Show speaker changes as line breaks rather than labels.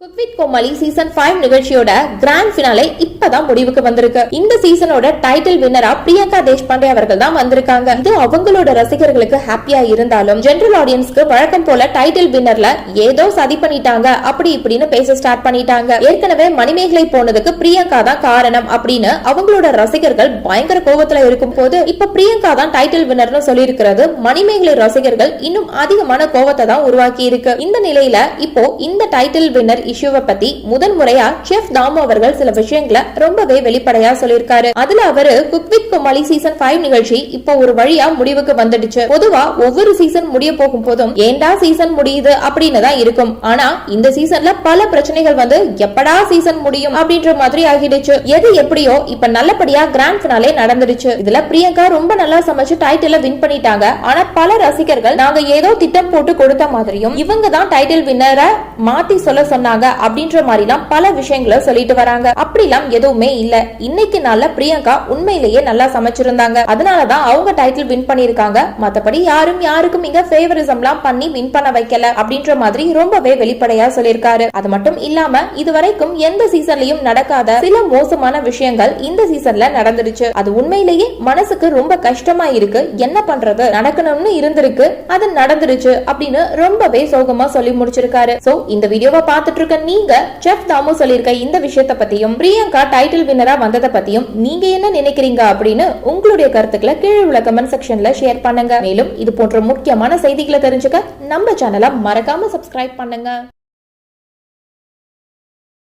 Cook with Komali season five நிகழ்ச்சியோட grand finale இப்பதான் முடிவுக்கு வந்திருக்கு. இந்த சீசனோட டைட்டில் வின்னரா பிரியங்கா தேஷ்பாண்டே அவர்கள் தான் வந்திருக்காங்க. இது அவங்களோட ரசிகர்களுக்கு ஹாப்பியா இருந்தாலும் ஜெனரல் ஆடியன்ஸ்க்கு வழக்கம் போல டைட்டில் வின்னர்ல ஏதோ சதி பண்ணிட்டாங்க அப்படி இப்படின்னு பேச ஸ்டார்ட் பண்ணிட்டாங்க. ஏற்கனவே மணிமேகலை போனதுக்கு பிரியங்கா தான் காரணம் அப்படின்னு அவங்களோட ரசிகர்கள் பயங்கர கோபத்துல இருக்கும் போது இப்ப பிரியங்கா தான் டைட்டில் வின்னர்னு சொல்லியிருக்கிறது. மணிமேகலை ரசிகர்கள் இன்னும் அதிகமான கோவத்தை தான் உருவாக்கி இருக்கு இந்த நிலையில இப்போ இந்த டைட்டில் வின்னர் இஷ்யூவை பத்தி முதன் முறையா செஃப் தாமு அவர்கள் சில விஷயங்களை ரொம்பவே வெளிப்படையா சொல்லியிருக்காரு. அதுல அவரு குக் வித் குமாலி சீசன் 5 நிகழ்ச்சி இப்போ ஒரு வழியா முடிவுக்கு வந்துடுச்சு. பொதுவா ஒவ்வொரு சீசன் முடிய போகும் போதும் ஏண்டா சீசன் முடியுது அப்படின்னு தான் இருக்கும். ஆனா இந்த சீசன்ல பல பிரச்சனைகள் வந்து எப்படா சீசன் முடியும் அப்படின்ற மாதிரி ஆகிடுச்சு. எது எப்படியோ இப்ப நல்லபடியா கிராண்ட் பினாலே நடந்துடுச்சு. இதுல பிரியங்கா ரொம்ப நல்லா சமைச்சு டைட்டில வின் பண்ணிட்டாங்க. ஆனா பல ரசிகர்கள் நாங்க ஏதோ திட்டம் போட்டு கொடுத்த மாதிரியும் இவங்க தான் டைட்டில் வின்னரை மாத்தி சொல்ல சொன்னாங்க. அப்படின்ற மாதிரிலாம் பல விஷயங்களை சொல்லிட்டு வராங்க. அப்படிலாம் எதுவுமே இல்ல. இன்னைக்கு நாள்ல பிரியங்கா உண்மையிலேயே நல்லா சமைச்சிருந்தாங்க. அதனாலதான் அவங்க டைட்டில் வின் பண்ணிருக்காங்க மத்தபடி யாரும் யாருக்கும் இங்க ஃபேவரிசம்லாம் பண்ணி வின் பண்ண வைக்கல அப்படின்ற மாதிரி ரொம்பவே வெளிப்படையா சொல்லியிருக்காரு. அது மட்டும் இல்லாம இதுவரைக்கும் எந்த சீசன்லயும் நடக்காத சில மோசமான விஷயங்கள் இந்த சீசன்ல நடந்துருச்சு அது உண்மையிலேயே மனசுக்கு ரொம்ப கஷ்டமா இருக்கு. என்ன பண்றது? நடக்கணும்னு இருந்திருக்கு. அது நடந்துருச்சு அப்படின்னு ரொம்பவே சோகமா சொல்லி முடிச்சிருக்காரு. சோ இந்த வீடியோவை பார்த்துட்டு இருக்க நீங்க செஃப் தாமு சொல்லியிருக்க இந்த விஷயத்த பத்தியும் பிரியங்கா டைட்டில் வின்னரா வந்ததை பத்தியும் நீங்க என்ன நினைக்கிறீங்க அப்படின்னு உங்களுடைய கருத்துக்களை கீழே உள்ள கமெண்ட் செக்ஷன்ல ஷேர் பண்ணுங்க. மேலும் இது போன்ற முக்கியமான செய்திகளை தெரிஞ்சுக்க நம்ம சேனலை மறக்காம சப்ஸ்கிரைப் பண்ணுங்க.